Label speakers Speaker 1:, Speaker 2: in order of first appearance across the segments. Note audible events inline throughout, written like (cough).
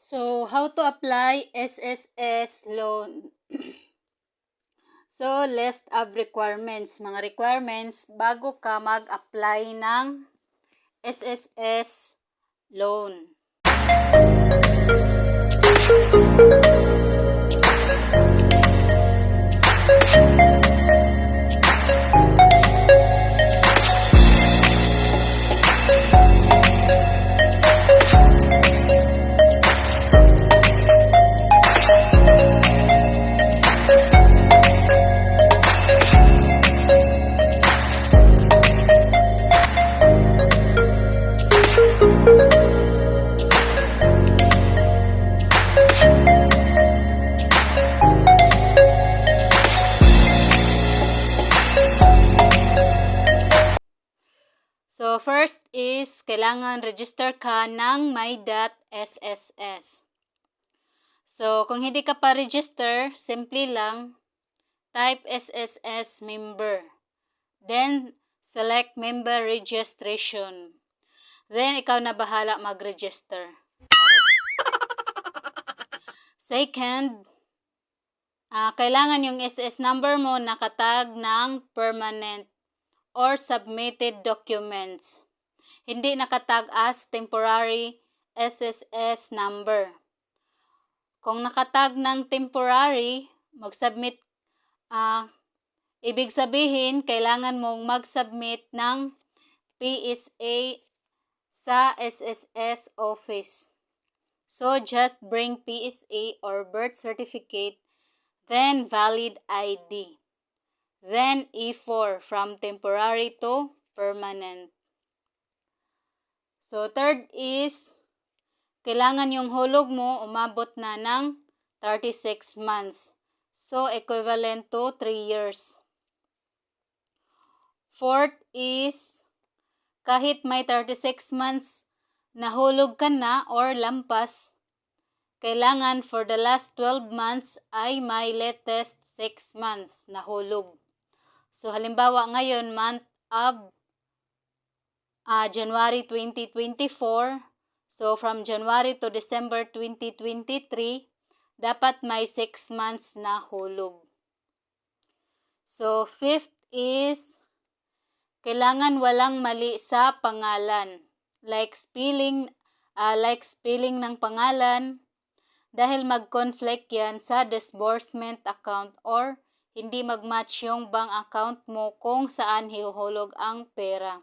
Speaker 1: So, how to apply SSS loan? (clears throat) so, list of requirements. Mga requirements bago ka mag-apply ng SSS loan. So, first is, kailangan register ka ng my.sss. So, kung hindi ka pa register, simply lang, type SSS member. Then, select member registration. Then, ikaw na bahala mag-register. (laughs) Second, ah, kailangan yung SS number mo nakatag ng permanent or submitted documents. Hindi nakatag as temporary SSS number. Kung nakatag ng temporary, mag-submit, ah, ibig sabihin, kailangan mong mag-submit ng PSA sa SSS office. So, just bring PSA or birth certificate, then valid ID. Then E4 from temporary to permanent. So, third is, kailangan yung hulog mo umabot na ng 36 months. So, equivalent to 3 years. Fourth is, kahit may 36 months nahulog ka na or lampas, kailangan for the last 12 months ay may latest 6 months nahulog. So, halimbawa ngayon, month of ah, January 2024. So, from January to December 2023, dapat may 6 months na hulog. So, fifth is, kailangan walang mali sa pangalan. Like spelling, ah, like spelling ng pangalan, dahil mag-conflict yan sa disbursement account or hindi mag-match yung bank account mo kung saan hihuhulog ang pera.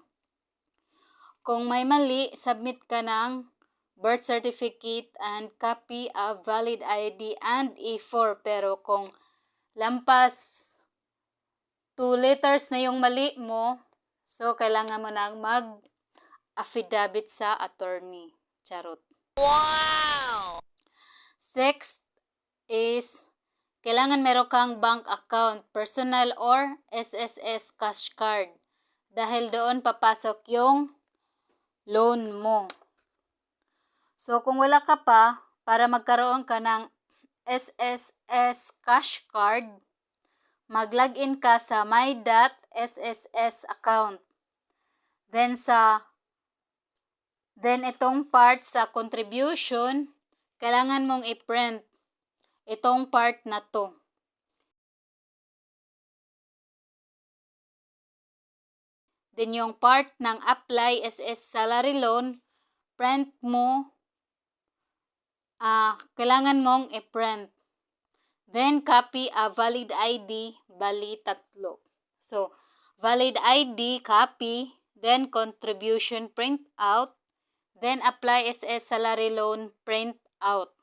Speaker 1: Kung may mali, submit ka ng birth certificate and copy of valid ID and E4. Pero kung lampas two letters na yung mali mo, so kailangan mo nang mag-affidavit sa attorney. Charot.
Speaker 2: Wow!
Speaker 1: Sixth is, kailangan meron kang bank account, personal or SSS cash card. Dahil doon papasok yung loan mo. So, kung wala ka pa, para magkaroon ka ng SSS cash card, mag-login ka sa my.sss account. Then sa then itong part sa contribution, kailangan mong i-print itong part na to. Then yung part ng apply SS salary loan, print mo, ah kailangan mong i-print. Then copy a valid ID, bali tatlo. So, valid ID, copy, then contribution print out, then apply SS salary loan print out.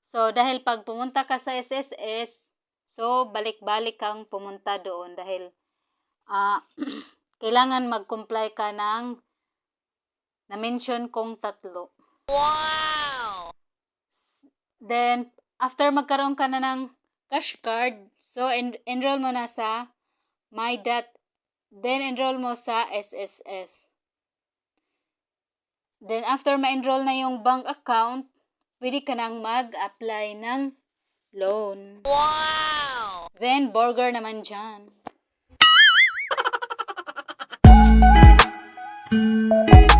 Speaker 1: So, dahil pag pumunta ka sa SSS, so balik-balik kang pumunta doon dahil ah (clears throat) kailangan mag-comply ka ng na-mention kong tatlo.
Speaker 2: Wow!
Speaker 1: Then, after magkaroon ka na ng cash card, so en- enroll mo na sa my dot, then enroll mo sa SSS. Then, after ma-enroll na yung bank account, pwede ka nang mag-apply ng loan.
Speaker 2: Wow!
Speaker 1: Then, burger naman dyan. (laughs)